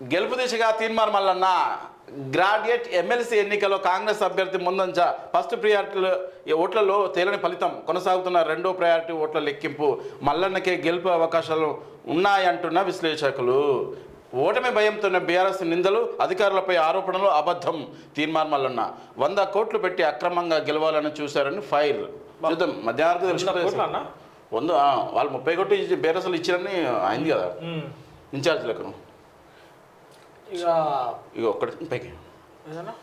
గెలుపు దిశగా తీర్మానం మల్లన్న గ్రాడ్యుయేట్ ఎమ్మెల్సీ ఎన్నికలో కాంగ్రెస్ అభ్యర్థి ముందంజ ఫస్ట్ ప్రియారిటీలో ఓట్లలో తేలని ఫలితం కొనసాగుతున్న రెండో ప్రయారిటీ ఓట్ల లెక్కింపు. మల్లన్నకే గెలుపు అవకాశాలు ఉన్నాయంటున్న విశ్లేషకులు. ఓటమి భయంతో బీఆర్ఎస్ నిందలు అధికారులపై ఆరోపణలు అబద్ధం తీర్మానం మల్లన్న వంద కోట్లు పెట్టి అక్రమంగా గెలవాలని చూశారని ఫైర్. చూద్దాం మధ్యాహ్నం వంద వాళ్ళు ముప్పై కోట్లు బీఆర్ఎస్లు ఇచ్చారని అయింది కదా. ఇన్ఛార్జ్లకు. ఇక ఇక ఒక్కటి పైకి. ఏదన్నా?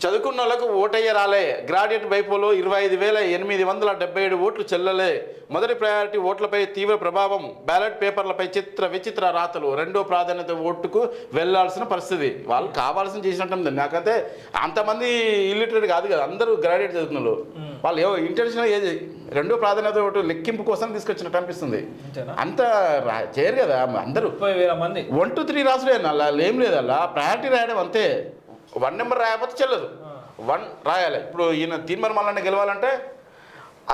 చదువుకున్న వాళ్ళకు ఓటయ్య రాలే గ్రాడ్యుయేట్ బైపోలో ఇరవై ఐదు వేల ఎనిమిది వందల డెబ్బై ఏడు ఓట్లు చెల్లలే. మొదటి ప్రయారిటీ ఓట్లపై తీవ్ర ప్రభావం. బ్యాలెట్ పేపర్లపై చిత్ర విచిత్ర రాతలు. రెండో ప్రాధాన్యత ఓటుకు వెళ్ళాల్సిన పరిస్థితి. వాళ్ళు కావాల్సిన చేసినట్టుంది నాకైతే అంతమంది ఇల్లిటరేట్ కాదు కదా. అందరూ గ్రాడ్యుయేట్ చదువుకున్నారు వాళ్ళు ఏవో ఇంటర్నేషనల్ ఏది? రెండో ప్రాధాన్యత ఓటు లెక్కింపు కోసం తీసుకొచ్చినట్టు అనిపిస్తుంది అంత రా- చేయరు కదా. అందరూ ముప్పై వేల మంది. వన్ టూ త్రీ రాసుడే. అలా ఏం లేదు అలా ప్రయారిటీ రాయడం అంతే. వన్ నెంబర్ రాయకపోతే చెల్లదు. వన్ రాయాలి. ఇప్పుడు ఈయన తీర్మానం మల్లన్న గెలవాలంటే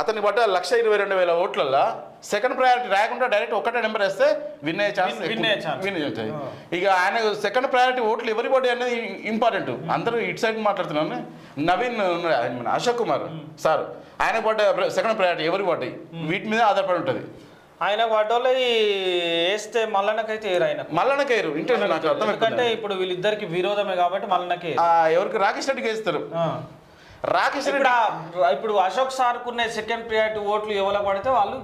అతని బట్ట లక్ష ఇరవై రెండు వేల ఓట్లల్లో సెకండ్ ప్రయారిటీ రాయకుండా డైరెక్ట్ ఒకటే నెంబర్ వేస్తే విన్ అయ్యే ఛాన్స్. విన్ అవుతాయి ఇక ఆయన సెకండ్ ప్రయారిటీ ఓట్లు ఎవరి పడ్డాయి అనేది ఇంపార్టెంట్ అందరూ ఇటు సైడ్ మాట్లాడుతున్నాను నవీన్ అశోక్ కుమార్ సార్. ఆయన పడ్డ సెకండ్ ప్రయారిటీ ఎవరికి పడ్డాయి వీటి మీద ఆధారపడి ఉంటుంది. ఆయన పడ్డోళ్ళు వేస్తే మల్లన్నకైతే ఏరు ఆయన. మల్లన్నకేరు ఇంటర్నేషనల్ నాకు ఎందుకంటే అర్థమవుతుంది ఇప్పుడు వీళ్ళిద్దరికి విరోధమే కాబట్టి మల్లన్నకే ఆ, ఎవరికి? రాకేష్ రెడ్డికి వేస్తారు. రాకేష్ రెడ్డి ఇప్పుడు అశోక్ సార్ కున్న సెకండ్ ప్రియారిటీ ఓట్లు ఎవరికి పడితే వాళ్ళు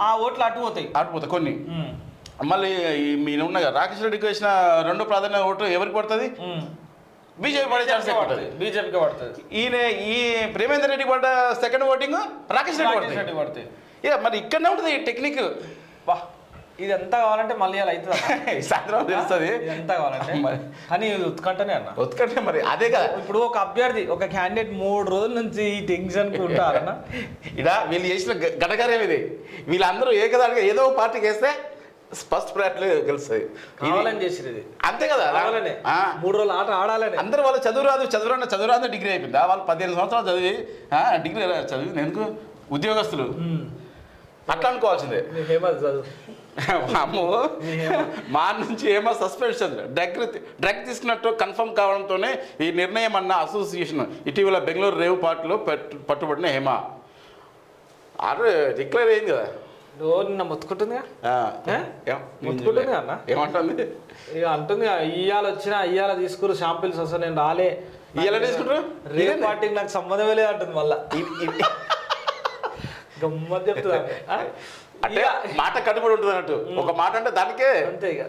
ఆ. ఓట్లు అటు పోతాయి. ఆడిపోతాయి కొన్ని. ఉమ్. మళ్ళీ మీరు ఉన్న రాకేష్ రెడ్డికి వేసిన రెండో ప్రాధాన్యత ఓటు ఎవరికి పడుతుంది. బీజేపీ పడే ఛాన్స్ ఉంటుంది బీజేపీకి పడుతుంది. ఈయన ఈ ప్రేమేందర్ రెడ్డి పడ్డ సెకండ్ ఓటింగ్ రాకేష్ పడుతుంది. రెడ్డి పడుతుంది. ఇక మరి ఇక్కడనే ఉంటుంది ఈ టెక్నిక్? వా ఇది ఎంత కావాలంటే మళ్ళీ అలా అవుతుంది. సాయంత్రం తెలుస్తుంది. ఎంత కావాలంటే? మరి. కానీ ఇది ఉత్కంఠనే అన్న. ఉతకంటే మరి అదే కదా. ఇప్పుడు ఒక అభ్యర్థి ఒక క్యాండిడేట్ మూడు రోజుల నుంచి ఈ టెన్షన్ ఉంటారన్న. ఇడ వీళ్ళు చేసిన గ- ఘనకార్యం ఇది. వీళ్ళందరూ ఏకదాడిగా ఏదో ఒక పార్టీకి వేస్తే ఫస్ట్ ప్రయారిటీ గెలుస్తుంది కావాలని చేసిరు ఇది. అంతే కదా. కావాలనే. ఆ. మూడు రోజులు ఆట ఆడాలని. అందరూ వాళ్ళు చదువు రాదు చదువు చదువు రాదు డిగ్రీ అయిపోయిందా. వాళ్ళు పదిహేను సంవత్సరాలు చదివి డిగ్రీ చదివి ఎందుకు? ఉద్యోగస్తులు. అట్లా అనుకోవాల్సిందే. అమ్మో మా నుంచి ఏమో సస్పెన్షన్ డ్రగ్ డ్రగ్ తీసుకున్నట్టు కన్ఫర్మ్ కావడంతోనే ఈ నిర్ణయం అన్న అసోసియేషన్ ఇటీవల బెంగళూరు రేవు పార్టీలో పట్టు పట్టుబడిన హేమ. ఆర్డర్ డిక్లేర్ అయింది కదా. నిన్న మొత్తుకుంటుందిగా? అన్న? ఏమంటుంది? ఇక అంటుంది ఇయ్యాల వచ్చినా ఇయ్యాల తీసుకురు షాంపిల్స్ వస్తా నేను రాలే. ఇయ్యాల తీసుకుంటారు? రేపు? పార్టీకి నాకు సంబంధమే లేదు అంటుంది మళ్ళా గమ్మత్. ఆ? అంటే మాట కట్టుబడి ఉంటుంది అన్నట్టు ఒక మాట అంటే దానికే అంతే ఇక